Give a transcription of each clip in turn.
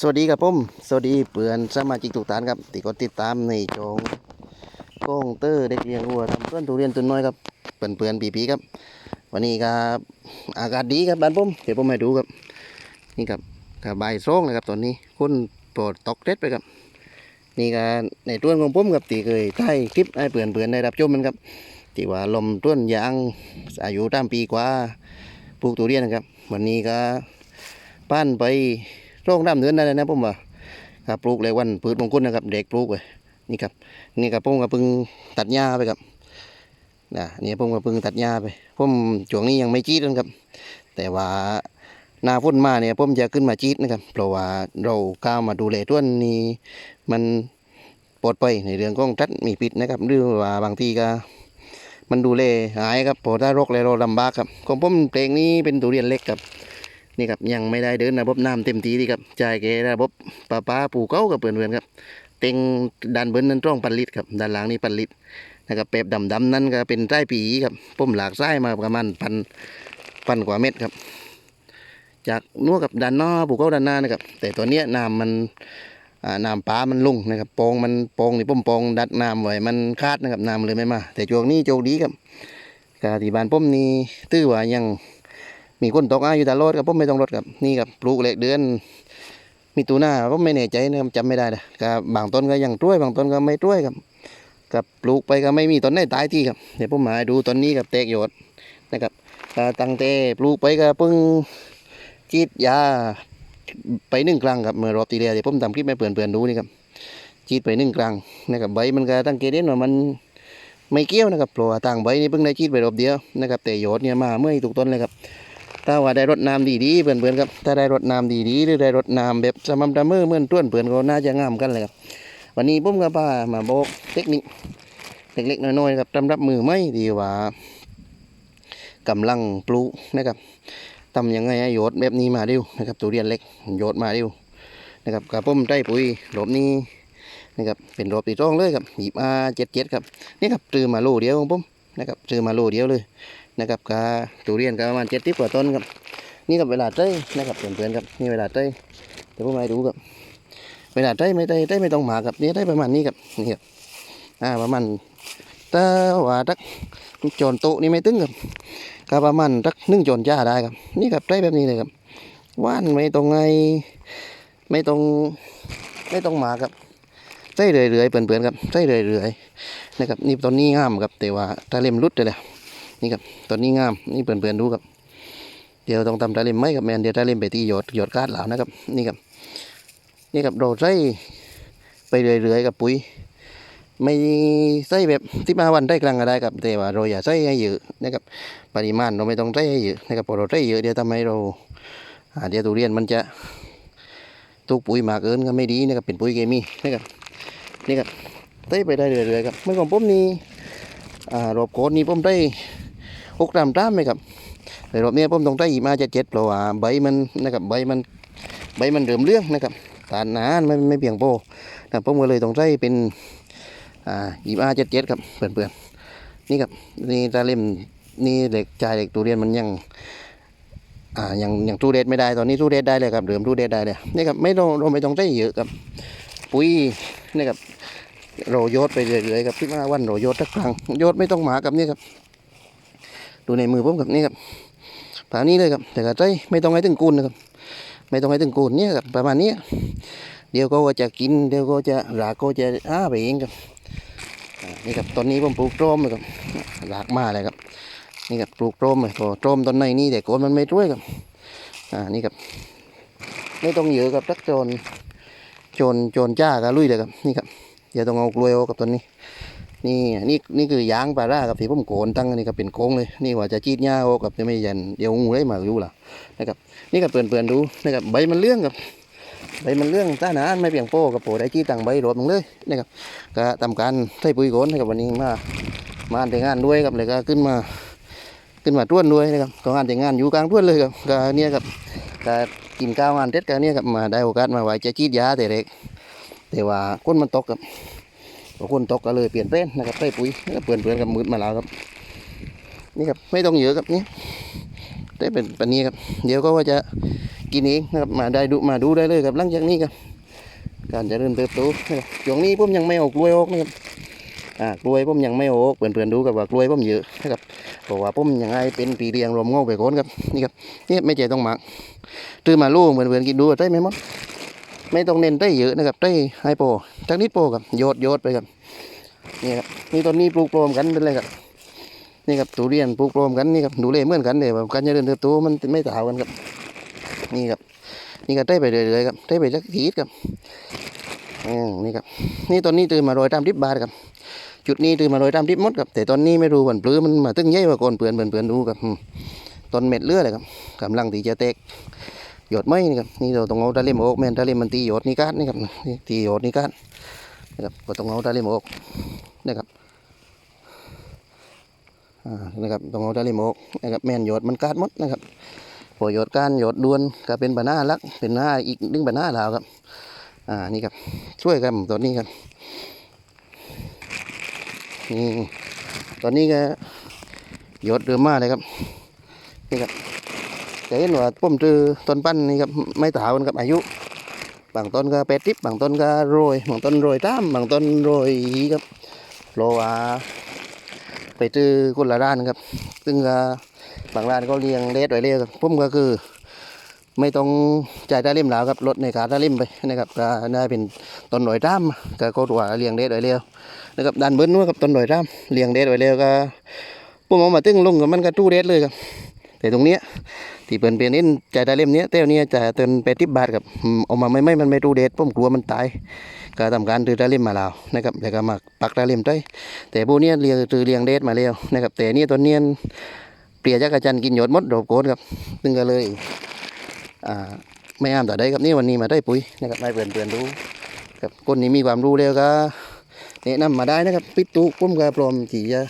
สวัสดีครับผมสวัสดีเพื่อนสมาชิกทุกท่านครับที่กดติดตามในจองก้งเตอร์เด็กเลี้ยงวัวทำเพื่อนทุเรียนตุนน้อยครับเพื่อนเพื่อนปีปีครับ วันนี้ครับอากาศดีครับบ้านผมเดี๋ยวผมให้ดูครับ นี่ครับกับใบโซ่งนะครับตอนนี้คนโปรดตกเท็ดไปครับ นี่ก็ในต้นของผมครับที่เคยใช้คลิปให้เพื่อนเพื่อนได้รับชมมันครับที่ว่าลมต้นยางอายุตามปีกว่าปลูกทุเรียนนะครับ วันนี้ก็ปั้นไป โรงน้ำเดือนได้เลยนะผมว่าครับปลูกเลยวันพืชมงคลนะครับ เด็กปลูกเลยนี่ครับ นี่ครับผมก็เพิ่งตัดหญ้าไปครับนะนี่ผมก็เพิ่งตัดหญ้าไปผมช่วงนี้ยังไม่จีดนะครับ แต่ว่าหน้าฝนมาเนี่ยผมจะขึ้นมาจีดนะครับ เพราะว่าเราก้าวมาดูแลต้นนี้มันปลอดภัยในเรื่องของทัดมีพิษนะครับหรือว่าบางทีก็มันดูแลหายครับเพอถ้าโรคอะไรเราลำบากครับของผมเพลงนี้เป็นทุเรียนเล็กครับ นี่ครับยังไม่ได้เดินระบบน้ำเต็มทีดีครับจ่ายแกระบบปลาปลาปูเก้ากับเพื่อนๆครับเต็งด้านบนนั้นต้องปันลิตครับด้านหลังนี่ปันลิตนะครับเปบดำดำๆนั่นก็เป็นไส้ปีครับผมหลากไส้มาประมาณพันพันกว่าเม็ดครับ จากนัวกับด้านนอปูเก้าด้านหน้านะครับแต่ตัวเนี้ยน้ำมันน้ำปลามันลุ่งนะครับปองมันปองนี่ผมปองดัดน้ำไว้มันคาดนะครับน้ำเลยไม่มา แต่ช่วงนี้โชคดีครับกาที่บ้านผมนี่ตื้อว่ายัง มีคนตกอาอยู่ตลอดครับผมไม่ต้องรถครับนี่ครับปลูกเหล็กเดือน มีตูหน้าผมไม่แน่ใจนะครับจำไม่ได้นะกับบางต้นก็ยังต้วยบางต้นก็ไม่ต้วยครับกับปลูกไปก็ไม่มีต้นไหนตายที่ครับเดี๋ยวผมมาดูต้นนี้กับแตกยดนะครับตั้งแต่ปลูกไปก็เพิ่งจีดยาไปหนึ่งครั้งครับเมื่อรอบที่แล้วที่ผมทำคลิปให้เพื่อนๆดูนี่ครับจีดไปหนึ่งครั้งนะครับใบมันก็ตั้งเกณฑ์เด่นว่ามันไม่เกี้ยวนะครับเพราะว่าต่างใบนี่เพิ่งได้จีดไปรอบเดียวนะครับแต่ยดเนี่ยมาเมื่อถูกต้นเลยครับ ถ้าว่าได้รดน้ำดีๆเพื่อนๆครับถ้าได้รดน้ำดีๆหรือได้รดน้ำแบบสม่ำเสมอเหมือนต้วนเพื่อนก็น่าจะงามกันเลยครับวันนี้ผมก็พามาบอกเทคนิคเล็กๆน้อยๆครับสำหรับมือไม่ดีว่ากำลังปลูกนะครับทำยังไงให้โยดแบบนี้มาดิวนะครับตัวเรียนเล็กโยดมาดิวนะครับกับผมได้ปุ๋ยรอบนี้นะครับเป็นรอบที่องเลยครับหยิบมาเจ็ดเจ็ดครับนี่ครับซื้อมาโลเดียวของผมนะครับซื้อมาโลเดียวเลย นะครับกาทุเรียนก็ประมาณเจ็ดสิบกว่าต้นครับ นี่กับเวลาเต้ยนะครับเพื่อนๆครับนี่เวลาเต้ยเดี๋ยวผมให้ดูครับ เวลาเต้ยไม่เต้ยเต้ยไม่ต้องหมาครับนี่ได้ประมาณนี้ครับนี่ครับอ่าประมาณถ้าว่าตักจนโตนี่ไม่ตึงครับก็ประมาณตักนึ่งโจนจ้าได้ครับ นี่ครับเต้แบบนี้เลยครับว่านไม่ตรงไงไม่ตรงไม่ต้องหมาครับเต้ยเรื่อยๆเพื่อนๆครับเต้เรื่อยๆนะครับนี่ต้นนี้งามครับแต่ว่าถ้าเล่มรุดเลยแหละ นี่ครับต้นนี้งามนี่เพื่อนๆดูครับเดี๋ยวต้องทำตาเล่มไมครับแมนเดี๋ยวตาเล่มไปที่หยดหยดกาดเหล่านะครับนี่ครับนี่ครับเราใส่ไปเรื่อยๆกับปุ๋ย ไม่ใส่แบบที่มาวันได้กลางก็ได้ครับแต่ว่าเราอย่าใส่ให้เยอะนะครับปริมาณเราไม่ต้องใส่ให้เยอะนะครับพอเราใส่เยอะเดี๋ยวทำให้เราอ่าเดี๋ยวทุเรียนมันจะตุกปุ๋ยมากเกินก็ไม่ดีนะครับเป็นปุ๋ยเคมีนะครับนี่ครับใส่ไปได้เรื่อยๆครับเมื่อก่อนผมนี่อ่ารอบโคนนี่ผมได้ หกตามตามไหมครับแต่รอบนี้ผมต้องได้อีมาเจ็ดเจ็ดเพราะว่าใบมันนะครับใบมันใบมันเริ่มเรื่องนะครับตานหนาไม่ไม่เพียงพอนะผมก็เลยต้องได้เป็นอ่าอีมาเจ็ดเจ็ดครับเพื่อนๆนี่ครับนี่ตาเล่มนี่เด็กชายเด็กตูเรียนมันยังอ่ายังยังทูเดทไม่ได้ตอนนี้ทูเดทได้เลยครับเริ่มทูเดทได้เลยนี่ครับไม่ต้องเราไม่ต้องได้เยอะครับปุ๋ยนี่ครับเราโยดไปเรื่อยๆครับที่มาวันเราโยดทักครั้งโยดไม่ต้องหมากับนี่ครับ ดูในมือผมกับนี่ครับตานี้เลยครับ แต่กระใจไม่ต้องให้ถึงกูนนะครับ ไม่ต้องให้ถึงกูนเนี่ยครับประมาณนี้เดี๋ยวก็จะกินเดี๋ยวก็จะรากก็จะอ้าไปเองครับนี่ครับตอนนี้ผมปลูกโตรมเลยครับรากมาเลยครับ นี่ครับปลูกโตรมเลยพอโตรมตอนในนี่แต่โคนมันไม่ช่วยครับอ่านี่ครับไม่ต้องเยอะครับทักโจนโจนโจนจ้ากับลุยเลยครับนี่ครับเดี๋ยวต้องเอากลวยเอากับตัวนี้ นี่นี่นี่คือยางปลาร่ากับที่ผมโกนตั้งอันนี่ก็เป็นโค้งเลย นี่ว่าจะจีดหญ้าโอกับจะไม่ยันเดี๋ยวงูได้มาอยู่ล่ะนะครับนี่ก็เปลี่ยนๆดูนะครับใบมันเลื่องกับใบมันเลื่องต้านานไม่เพียงโป้กับโปได้จีดตั้งใบรวมลงเลยนะครับก็ทำการใส่ปุ๋ยโกนให้กับวันนี้มามาแต่งงานด้วยครับเลยก็ขึ้นมาขึ้นมาต้วนด้วยนะครับก็งานแต่งงานอยู่กลางต้วนเลยครับก็เนี่ยครับก็กินข้าวงานเท็ดกันเนี่ยครับมาได้โอกาสมาไว้จะจีดยาแต่เด็กแต่ว่าก้นมันตกครับ พอคนตกก็เลยเปลี่ยนเป็นนะครับใส่ปุ๋ยเปลี่ยนเปลี่ยนกับมืดมาแล้วครับ นี่ครับไม่ต้องเยอะครับนี่ได้เป็นแบบนี้ครับ เดี๋ยวก็ว่าจะกินเองนะครับมาได้ดูมาดูได้เลยครับหลังจากนี้ครับ การจะเริ่มเติบโตนะครับช่วงนี้ผมยังไม่ออกกล้วยออกนะครับอ่ากล้วยผมยังไม่ออกเพื่อนๆดูกับว่ากล้วยผมเยอะนะครับเพราะว่าผมยังไงเป็นปีเรียงรวมเงาไปโคนครับนี่ครับนี่ไม่ใจต้องหมักตื้อมาลูกเพื่อนๆกินดูได้ไหมมั้ง ไม่ต้องเน้นได้เยอะนะครับได้ไฮโปจักนิดโปครับโยดโยดไปครับนี่ครับนี่ต้นนี้ปลูกโปรมกันเป็นไรครับนี่ครับทุเรียนปลูกพร้อมกันนี่ครับดูเลยเหมือนกันเลยแบบการเจริญเติบโตมันไม่ต่างกันครับ นี่ครับ นี่ก็ได้ไปเรื่อยๆครับได้ไปสักทีครับอืมนี่ครับนี่ตอนนี้ตื่นมาโรยตามดิบบาทครับจุดนี้ตื่นมาโรยตามดิบมดครับแต่ตอนนี้ไม่รู้วันปลื้มมันมาตึ้งใหญ่กว่าก่อนเปลือนเปลือนเปลือนดูครับต้นเม็ดเลือดเลยครับกำลังที่จะแตก หยดไม้นี่ครับนี่เราต้องเอาตะเล่มออกแม่นตะเล่มมันตีหยดนี่กัดนี่ครับนี่ตีหยดนี่กัดนะครับก็ต้องเอาตะเล่มออกนะครับอ่านะครับต้องเอาตะลิมออกนะครับแม่นหยดมันกาดมดนะครับพอหยดกานหยดดวนก็เป็นปัญหาลักเป็นปัญหาอีกดึงปัญหาลาวครับอ่านี่ครับช่วยกันตอนนี้ครับนี่ตอนนี้ก็หยดเรือมาเลยครับนี่ครับ จะเห็นว่าผมเจอต้นปั้นนี่ครับไม่ต่างกันครับอายุ บางต้นก็แปดทิบบางต้นก็โรย บางต้นโรยตามบางต้นโรยครับเพรว่าไปซื้อคนละร้านครับ ซึ่งก็บางร้านก็เลี้ยงเลสไว้เรียครับผมก็คือ ไม่ต้องจ่ายตาเล่มแล้วครับลดในการตาเล่มไปนะครับก็ได้เป็นต้นหน่อยตามก็ก็ตัวาเลี้ยงเลสไว้เรียวนะครับด้านบนนู้นครับต้นหน่อยตามเลี้ยงเลสไว้เรียวก็ผมเอามาตึ้งลงกับมันก็ตู้เลสเลยครับแต่ตรงเนี้ย ที่เปิ่นเปลี่ยนนี่จ่ายตาเล่มเนี้ยเต้าเนี้ยจ่ายเตินแปดทิบบาทครับอืมเอามาไม่ไม่มันไม่ตู้เดสผมกลัวมันตายก็ทำการตือตาเล่มมาแล้วนะครับแล้วก็มาปักตาเล่มได้แต่พวกเนี้ยเรียงตือเรียงเดทมาแล้วนะครับแต่เนี่ยตัวเนี้ยเปลี่ยจักรจันกินหยดมดดอกโกนครับซึ่งก็เลยอ่าไม่อ้ามแต่ได้ครับนี่วันนี้มาได้ปุ๋ยนะครับไม่เปลี่ยนเปลี่ยนรู้ครับคนนี้มีความรู้แล้วก็แนะนำมาได้นะครับปิดตุกผมก็พร้อมที่จะ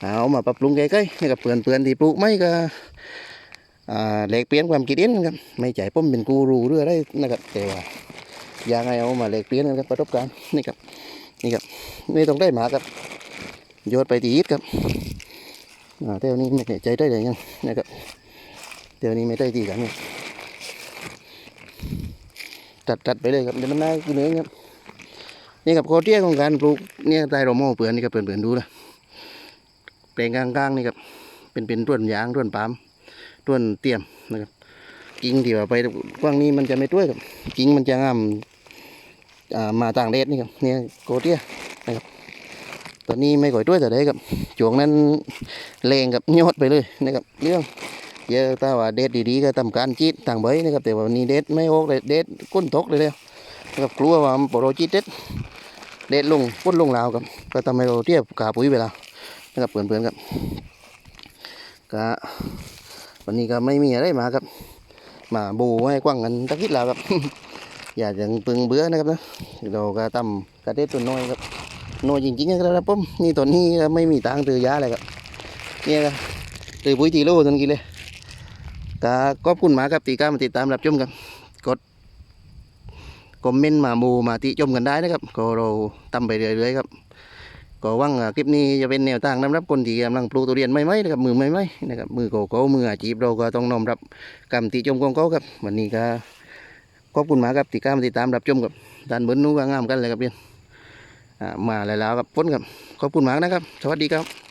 เอามาปรับปรุงใกล้ๆนะครับเปลี่ยนเปลี่ยนที่ปลูกไม่ก็ แลกเปลี่ยนความคิดเห็นครับไม่ใช่ผมเป็นกูรูเรื่องอะไรนะครับแต่ว่าอยางไงเอามาแลกเปลี่ยนกันครับประสบการณ์นี่ครับนี่ครับไม่ต้องได้หมาครับโยนไปตีอิดครับเที่ยวนี้ไม่แน่ใจได้เลยยังนะครับเที่ยวนี้ไม่ได้ตีกันเนี่ยตัดตัดไปเลยครับเดี๋ยวมันน่ากินเองครับนี่ครับโคเทียของการปลูกเนี่ยใต้โรโม่เปลือนนี่ครับเปลือนเปลือนดูนะแปลงกลางๆนี่ครับเป็นเป็นต้นยางต้นปาล์ม ต้นเตี้ยมนะครับ กิ่งที่ว่าไปกว้างนี้มันจะไม่ต้วยครับกิ่งมันจะงามามาต่างเดชนี่ครับเนี่ยโคเทียนะครับตอนนี้ไม่ก่อยด้วยแต่ได้ครับช่วงนั้นเลงกับยอดไปเลยนะครับเรื่องเยอะแต่ว่าเด็ดดีๆก็ทำการจีดต่างใบนะครับ แต่ว่าวันนี้เด็ดไม่ออกเลยเด็ดก้นตกเลยแล้วนะครับกลัวว่ามันปรจีดเด็ดเด็ดลงก้นลงลาวครับก็ทำให้เราเทียบกาปุ๋ยไปแล้วนะครับเพื่อนๆครับก็ วันนี้ก็ไม่มีอะไรมาครับ มาบูให้กว้างกันตะกิดแล้วครับ อย่าอย่างปึงเบื่อนะครับนะเราก็ทำกระเด็ดตัวน้อยครับโนจริงๆนะครับผมนี่ตอนนี้ไม่มีตังตือยาเลยครับเนี่ยครับตือปุ๋ยทีโลตันกี้เลยก็ขอบคุณมากครับตีก้ามาติดตามรับชมครับกดคอมเมนต์มามูมาติชมกันได้นะครับ ก็เราทำไปเรื่อยๆครับ ก็ว่าคลิปนี้จะเป็นแนวทางสำรับคนที่กำลังปลูกทุเรียนไม่ไหมนะครับมือไม่ไหมนะครับมือโกโก้มืออาชีพเราก็ต้องน้อมรับกรรมติจมของเขาครับวันนี้ก็ขอบคุณมากครับติกล้ามติดตามรับชมกับด้านบนนู้นก็งามกันเลยครับเพื่อนมาแล้วครับพ้นครับขอบคุณมากนะครับ สวัสดีครับ